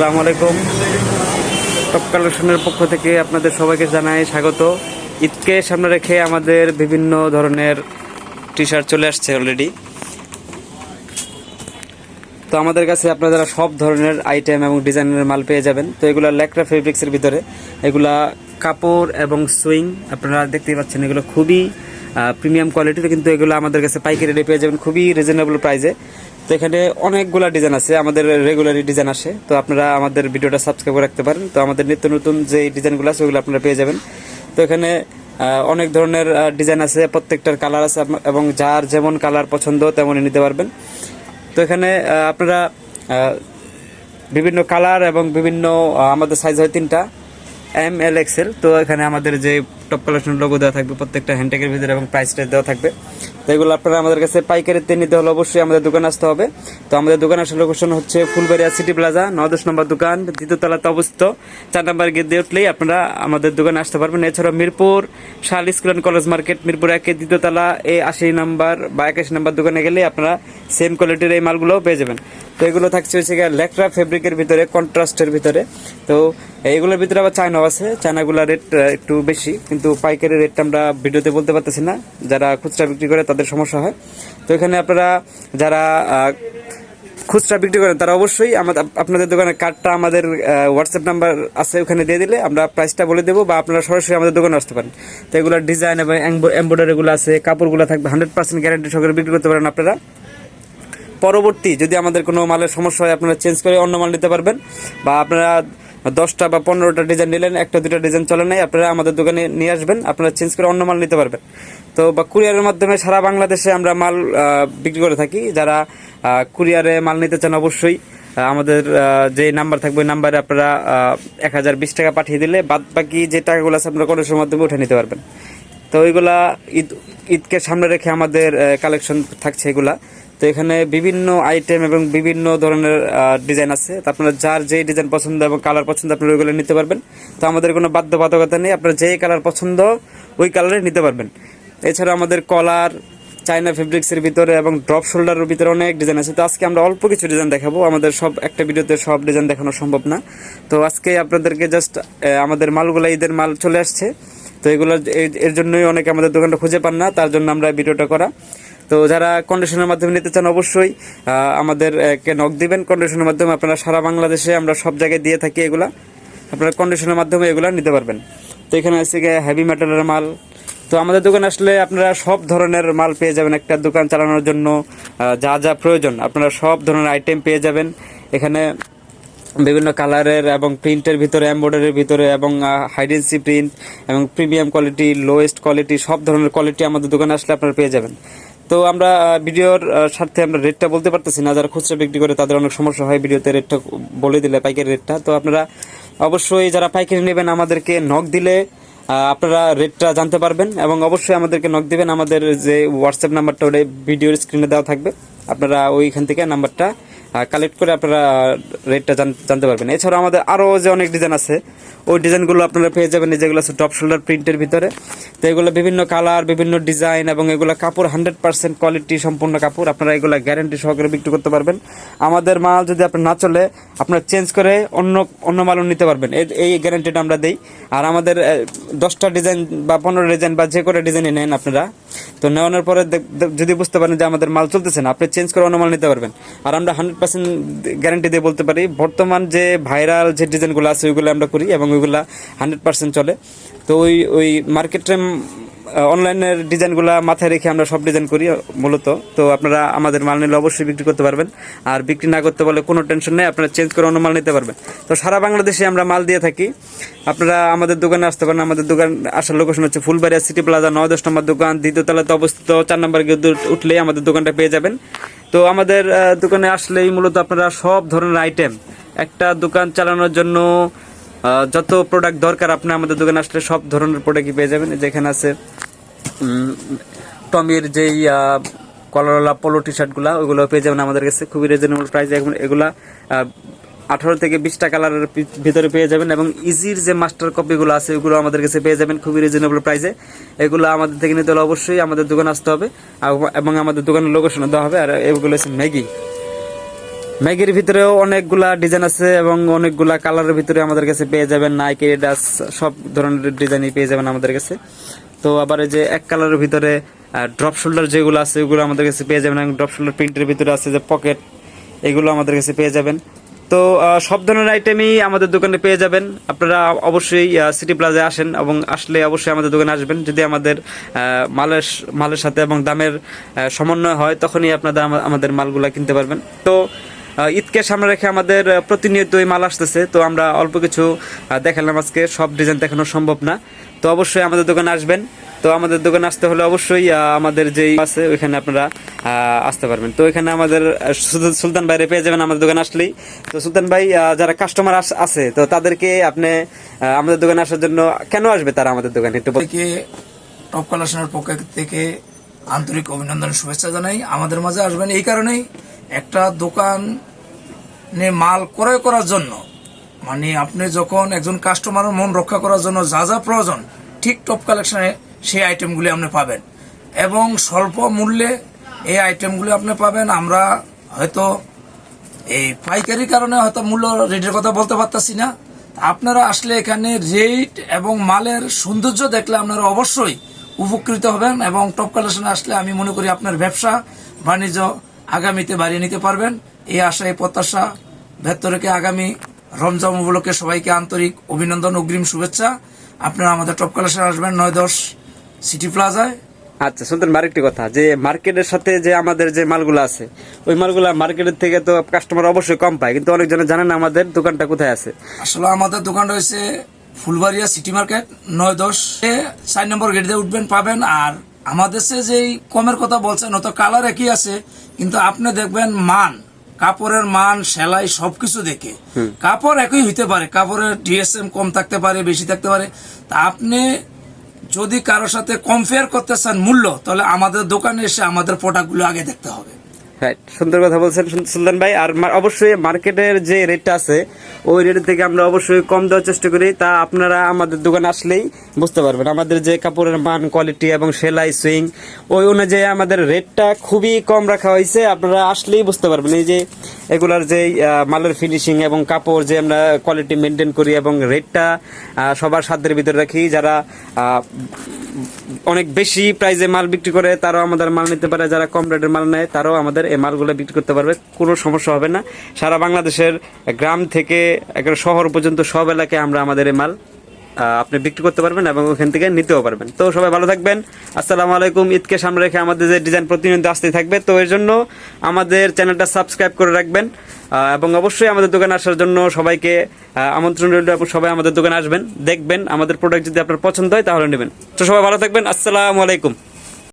আসসালামু আলাইকুম। টপ কালেকশনের পক্ষ থেকে আপনাদের সবাইকে জানাই স্বাগত। ঈদকে সামনে রেখে আমাদের বিভিন্ন ধরনের টি শার্ট চলে আসছে অলরেডি তো আমাদের কাছে আপনারা সব ধরনের আইটেম এবং ডিজাইনের মাল পেয়ে যাবেন। তো এগুলো ল্যাকড়া ফেব্রিক্সের ভিতরে। এগুলা কাপড় এবং সুইং আপনারা দেখতেই পাচ্ছেন এগুলো খুবই প্রিমিয়াম কোয়ালিটির কিন্তু এগুলো আমাদের কাছে পাইকারি রেটে পেয়ে যাবেন। খুবই রিজনেবল প্রাইসে তো এখানে অনেকগুলা ডিজাইন আছে, আমাদের রেগুলারই ডিজাইন আসে। তো আপনারা আমাদের ভিডিওটা সাবস্ক্রাইব করে রাখতে পারেন। তো আমাদের নিত্য নতুন যে ডিজাইনগুলো আছে, ওগুলো আপনারা পেয়ে যাবেন। তো এখানে অনেক ধরনের ডিজাইন আছে, প্রত্যেকটার কালার আছে এবং যার যেমন কালার পছন্দ, তেমনই নিতে পারবেন। তো এখানে আপনারা বিভিন্ন কালার এবং বিভিন্ন আমাদের সাইজ হয় তিনটা। এম এল এক্সেল তো এখানে আমাদের যে টপ কালেকশন লোগো দেওয়া থাকবে, প্রত্যেকটা হ্যান্ডটেকের ভিতরে এবং প্রাইসটা দেওয়া থাকবে। তো এগুলো আপনারা আমাদের কাছে পাইকারিতে নিতে হলে অবশ্যই আমাদের দোকানে আসতে হবে। তো আমাদের দোকান আসার লোকেশন হচ্ছে ফুলবাড়িয়া সিটি প্লাজা, নদশ নম্বর দোকান দ্বিতীয়তলাতে অবস্থিত। চার নম্বর গেট দিয়ে উঠলেই আপনারা আমাদের দোকানে আসতে পারবেন। এছাড়া মিরপুর, শাল school and college market Mirpur একে দ্বিতীয়তলা এ আশি নাম্বার বা একাশি নাম্বার দোকানে গেলে আপনারা সেম কোয়ালিটির এই মালগুলোও পেয়ে যাবেন। তো এগুলো থাকছে হচ্ছে গিয়ে লেকট্রা ফেব্রিকের ভিতরে, কন্ট্রাস্টের ভিতরে। তো এইগুলোর ভিতরে আবার চায়নাও আছে। চায়নাগুলোর রেট একটু বেশি, কিন্তু পাইকারি রেটটা আমরা ভিডিওতে বলতে পারতেছি না। যারা খুচরা বিক্রি করে তাদের সমস্যা হয়। তো এখানে আপনারা যারা খুচরা বিক্রি করেন, তারা অবশ্যই আমাদের আপনাদের দোকানের কার্ডটা আমাদের হোয়াটসঅ্যাপ নাম্বার আছে ওখানে দিয়ে দিলে আমরা প্রাইসটা বলে দেবো বা আপনারা সরাসরি আমাদের দোকানে আসতে পারেন। তো এগুলোর ডিজাইন এবং এম্ব্রয়ডারিগুলো আছে, কাপড়গুলো থাকবে হান্ড্রেড পার্সেন্ট গ্যারান্টি সহকারে বিক্রি করতে পারেন আপনারা। পরবর্তী যদি আমাদের কোনো মালের সমস্যা হয়, আপনারা চেঞ্জ করে অন্য মাল নিতে পারবেন। বা আপনারা দশটা বা পনেরোটা ডিজাইন নিলেন, একটা, দুটা ডিজাইন চলে নাই, আপনারা আমাদের দোকানে নিয়ে আসবেন, আপনারা চেঞ্জ করে অন্য মাল নিতে পারবেন। তো বা কুরিয়ারের মাধ্যমে সারা বাংলাদেশে আমরা মাল বিক্রি করে থাকি। যারা কুরিয়ারে মাল নিতে চান অবশ্যই আমাদের যে নাম্বার থাকবে, ওই নাম্বারে আপনারা এক হাজার বিশ টাকা পাঠিয়ে দিলে বাদ বাকি যে টাকাগুলো আছে আপনারা কলেজের মাধ্যমে উঠে নিতে পারবেন। তো ওইগুলা ঈদ, ঈদকে সামনে রেখে আমাদের কালেকশন থাকছে এগুলা। তো এখানে বিভিন্ন আইটেম এবং বিভিন্ন ধরনের ডিজাইন আছে। তো আপনারা যার যেই ডিজাইন পছন্দ এবং কালার পছন্দ, আপনারা ওইগুলো নিতে পারবেন। তো আমাদের কোনো বাধ্যবাধকতা নেই, আপনারা যেই কালার পছন্দ, ওই কালারে নিতে পারবেন। এছাড়া আমাদের কলার চাইনা ফেব্রিক্সের ভিতরে এবং ড্রপ শোল্ডারের ভিতরে অনেক ডিজাইন আছে। তো আজকে আমরা অল্প কিছু ডিজাইন দেখাবো। আমাদের সব, একটা ভিডিওতে সব ডিজাইন দেখানো সম্ভব না। তো আজকে আপনাদেরকে জাস্ট আমাদের মালগুলো, ঈদের মাল চলে আসছে। তো এগুলো এর জন্যই অনেকে আমাদের দোকানটা খুঁজে পান না, তার জন্য আমরা ভিডিওটা করা। তো যারা কন্ডিশনের মাধ্যমে নিতে চান অবশ্যই আমাদের নক দিবেন। কন্ডিশনের মাধ্যমে আপনারা সারা বাংলাদেশে আমরা সব জায়গায় দিয়ে থাকি এগুলা। আপনারা কন্ডিশনের মাধ্যমে এগুলা নিতে পারবেন। তো এখানে আছে হেভি মেটালের মাল। তো আমাদের দোকানে আসলে আপনারা সব ধরনের মাল পেয়ে যাবেন একটা দোকান চালানোর জন্য। যা যা প্রয়োজন, আপনারা সব ধরনের আইটেম পেয়ে যাবেন। এখানে বিভিন্ন কালারের এবং প্রিন্টের ভিতরে এমব্রয়ডারির ভিতরে এবং হাইডেন্সি প্রিন্ট এবং প্রিমিয়াম কোয়ালিটি লোয়েস্ট কোয়ালিটি সব ধরনের কোয়ালিটি আমাদের দোকানে আসলে আপনারা পেয়ে যাবেন। তো আমরা ভিডিওর স্বার্থে আমরা রেটটা বলতে পারতেছি না। যারা খুচরা বিক্রি করে তাদের অনেক সমস্যা হয় ভিডিওতে রেটটা বলে দিলে, পাইকারি রেটটা তো আপনারা অবশ্যই যারা পাইকারি নেবেন, আমাদেরকে নখ দিলে আপনারা রেটটা জানতে পারবেন এবং অবশ্যই আমাদেরকে নক দিবেন। আমাদের যে হোয়াটসঅ্যাপ নাম্বারটা ওটা ভিডিওর স্ক্রিনে দেওয়া থাকবে। আপনারা ওইখান থেকে নাম্বারটা কালেক্ট করে আপনারা রেটটা জানতে পারবেন। এছাড়াও আমাদের আরও যে অনেক ডিজাইন আছে, ওই ডিজাইনগুলো আপনারা পেয়ে যাবেন। যেগুলো আছে টপ শোল্ডার প্রিন্টের ভিতরে। তো এগুলো বিভিন্ন কালার বিভিন্ন ডিজাইন এবং এগুলো কাপড় হান্ড্রেড পার্সেন্ট কোয়ালিটি সম্পূর্ণ কাপড়। আপনারা এগুলো গ্যারেন্টি সহকারে বিক্রি করতে পারবেন। আমাদের মাল যদি আপনার না চলে, আপনারা চেঞ্জ করে অন্য অন্য মালও নিতে পারবেন। এই- গ্যারান্টিটা আমরা দিই। আর আমাদের দশটা ডিজাইন বা পনেরো ডিজাইন বা যে করে ডিজাইনই নেন আপনারা। তো নেওয়ানোর পরে যদি বুঝতে পারেন যে আমাদের মাল চলতেছে না, আপনি চেঞ্জ করে অন্য মাল নিতে পারবেন। আর আমরা হান্ড্রেড পার্সেন্ট গ্যারান্টি দিয়ে বলতে পারি, বর্তমান যে ভাইরাল যে ডিজাইনগুলো আছে, ওইগুলো আমরা করি এবং ওইগুলো হান্ড্রেড পার্সেন্ট চলে। তো ওই ওই মার্কেটে অনলাইনের ডিজাইনগুলো মাথায় রেখে আমরা সব ডিজাইন করি, মূলত। তো আপনারা আমাদের মাল নিলে অবশ্যই বিক্রি করতে পারবেন। আর বিক্রি না করতে বলে কোনো টেনশন নেই, আপনারা চেঞ্জ করে অন্য মাল নিতে পারবেন। তো সারা বাংলাদেশে আমরা মাল দিয়ে থাকি। আপনারা আমাদের দোকানে আসতে পারেন। আমাদের দোকান আসার লোকেশন হচ্ছে ফুলবাড়িয়া সিটি প্লাজা নয় দশ নম্বর দোকান। দ্বিতীয় তলাতে অবস্থিত চার নম্বর গেট দিয়ে উঠলেই আমাদের দোকানটা পেয়ে যাবেন। তো আমাদের দোকানে আসলেই মূলত আপনারা সব ধরনের আইটেম একটা দোকান চালানোর জন্য যত প্রোডাক্ট দরকার, আপনি আমাদের দোকানে আসলে সব ধরনের প্রোডাক্টই পেয়ে যাবেন। যেখানে আছে টমির যেই কলারওয়ালা পোলো টি শার্টগুলো ওইগুলো পেয়ে যাবেন আমাদের কাছে। খুবই রিজনেবল প্রাইসে এখন এগুলা আঠারো থেকে বিশটা কালারের ভিতরে পেয়ে যাবেন এবং ইজির যে মাস্টার কপিগুলো আছে, ওগুলো আমাদের কাছে পেয়ে যাবেন খুবই রিজনেবল প্রাইসে এগুলো আমাদের থেকে নিতে হলে অবশ্যই আমাদের দোকানে আসতে হবে এবং আমাদের দোকানের লোকেশনে দেওয়া হবে, আর এগুলো হচ্ছে ম্যাগি ম্যাগির ভিতরেও অনেকগুলা ডিজাইন আছে এবং অনেকগুলা কালারের ভিতরে আমাদের কাছে পেয়ে যাবেন নাইকি ডাস সব ধরনের ডিজাইনই পেয়ে যাবেন আমাদের কাছে। তো আবার এই যে এক কালারের ভিতরে ড্রপ শোল্ডার যেগুলো আছে, ওগুলো আমাদের কাছে পেয়ে যাবেন এবং ড্রপ শোল্ডার প্রিন্টের ভিতরে আছে যে পকেট এগুলো আমাদের কাছে পেয়ে যাবেন। তো সব ধরনের আইটেমই আমাদের দোকানে পেয়ে যাবেন। আপনারা অবশ্যই সিটি প্লাজায় আসেন এবং আসলে অবশ্যই আমাদের দোকানে আসবেন। যদি আমাদের মালের মালের সাথে এবং দামের সমন্বয় হয়, তখনই আপনারা আমাদের মালগুলা কিনতে পারবেন। তো ঈদকে সামনে রেখে আমাদের প্রতিনিয়তই মাল আসতেছে। তো আমরা অল্প কিছু দেখালাম আজকে। সব ডিজাইন দেখানো সম্ভব না। তো অবশ্যই আমাদের দোকানে আসবেন। তো আমাদের দোকানে আসতে হলে অবশ্যই আমাদের যেই আছে, ওইখানে আপনারা আসতে পারবেন। তো এখানে আমাদের সুলতান ভাইরে পেয়ে যাবেন আমাদের দোকানে আসলেই। তো সুলতান ভাই যারা কাস্টমার আছে, তো তাদেরকে আপনি আমাদের দোকানে আসার জন্য কেন আসবে তারা আমাদের দোকানে? একটু টপ কালেকশনের পক্ষ থেকে আন্তরিক অভিনন্দন, শুভেচ্ছা জানাই। আমাদের মাঝে আসবেন এই কারণেই একটা দোকানে মাল ক্রয় করার জন্য মানে আপনি যখন একজন কাস্টমারের মন রক্ষা করার জন্য যা যা প্রয়োজন, ঠিক টপ কালেকশনে সেই আইটেমগুলি আপনি পাবেন। এবং স্বল্প মূল্যে এই আইটেমগুলি আপনি পাবেন। আমরা হয়তো এই পাইকারি কারণে হয়তো মূল্য রেটের কথা বলতে পারতাছি না। আপনারা আসলে এখানে রেট এবং মালের সৌন্দর্য দেখলে আপনারা অবশ্যই উপকৃত হবেন এবং টপ কালেকশনে আসলে আমি মনে করি আপনার ব্যবসা বাণিজ্য আগামীতে বাড়িয়ে নিতে পারবেন। এই আশা এই প্রত্যাশা ভেতর রেখে আগামী রমজান উপলক্ষে সবাইকে আন্তরিক অভিনন্দন অগ্রিম শুভেচ্ছা। আপনারা আমাদের টপ কালেকশন আসবেন নয় দশ সিটি প্লাজায় আচ্ছা সুলতান আরেকটি কথা যে মার্কেটের সাথে যে আমাদের যে মালগুলো আছে ওই মালগুলো মার্কেটের থেকে তো কাস্টমার অবশ্যই কম পায় কিন্তু অনেকজনে জানে না আমাদের দোকানটা কোথায় আছে। আসলে আমাদের দোকান রয়েছে ফুলবাড়িয়া সিটি মার্কেট নয় দশ চার নম্বর গেট দিয়ে উঠবেন পাবেন আর আমাদের সে যেই কমের কথা বলছেন অত কালার একই আছে কিন্তু আপনি দেখবেন মান। কাপড়ের মান সেলাই সবকিছু দেখে। কাপড় একই হইতে পারে। কাপড়ের ডিএসএম কম থাকতে পারে বেশি থাকতে পারে। তা আপনি যদি কারোর সাথে কম্পেয়ার করতে চান মূল্য তাহলে আমাদের দোকানে এসে আমাদের প্রোডাক্টগুলো আগে দেখতে হবে। রাইট সুন্দর কথা বলছেন সুলতান ভাই। আর অবশ্যই মার্কেটের যে রেটটা আছে, ওই রেট থেকে আমরা অবশ্যই কম দেওয়ার চেষ্টা করি। তা আপনারা আমাদের দোকানে আসলেই বুঝতে পারবেন। আমাদের যে কাপড়ের মান কোয়ালিটি এবং সেলাই সুইং ওই অনুযায়ী আমাদের রেটটা খুবই কম রাখা হয়েছে। আপনারা আসলেই বুঝতে পারবেন। এই যে এগুলার যে মালের ফিনিশিং এবং কাপড় যে আমরা কোয়ালিটি মেনটেন করি এবং রেটটা সবার সাধ্যের ভিতরে রাখি। যারা অনেক বেশি প্রাইজে মাল বিক্রি করে, তারাও আমাদের মাল নিতে পারে। যারা কম রেটের মাল নেয়, তারাও আমাদের এই মালগুলো বিক্রি করতে পারবে। কোনো সমস্যা হবে না। সারা বাংলাদেশের গ্রাম থেকে একটা শহর পর্যন্ত সব এলাকায় আমরা আমাদের এই মাল আপনি বিক্রি করতে পারবেন এবং ওখান থেকে নিতেও পারবেন। তো সবাই ভালো থাকবেন। আসসালামু আলাইকুম। ঈদকে সামনে রেখে আমাদের যে ডিজাইন প্রতিনিয়ত আসতে থাকবে, তো এর জন্য আমাদের চ্যানেলটা সাবস্ক্রাইব করে রাখবেন এবং অবশ্যই আমাদের দোকানে আসার জন্য সবাইকে আমন্ত্রণ রইল এবং সবাই আমাদের দোকানে আসবেন, দেখবেন আমাদের প্রোডাক্ট যদি আপনার পছন্দ হয় তাহলে নেবেন। তো সবাই ভালো থাকবেন। আসসালামু আলাইকুম।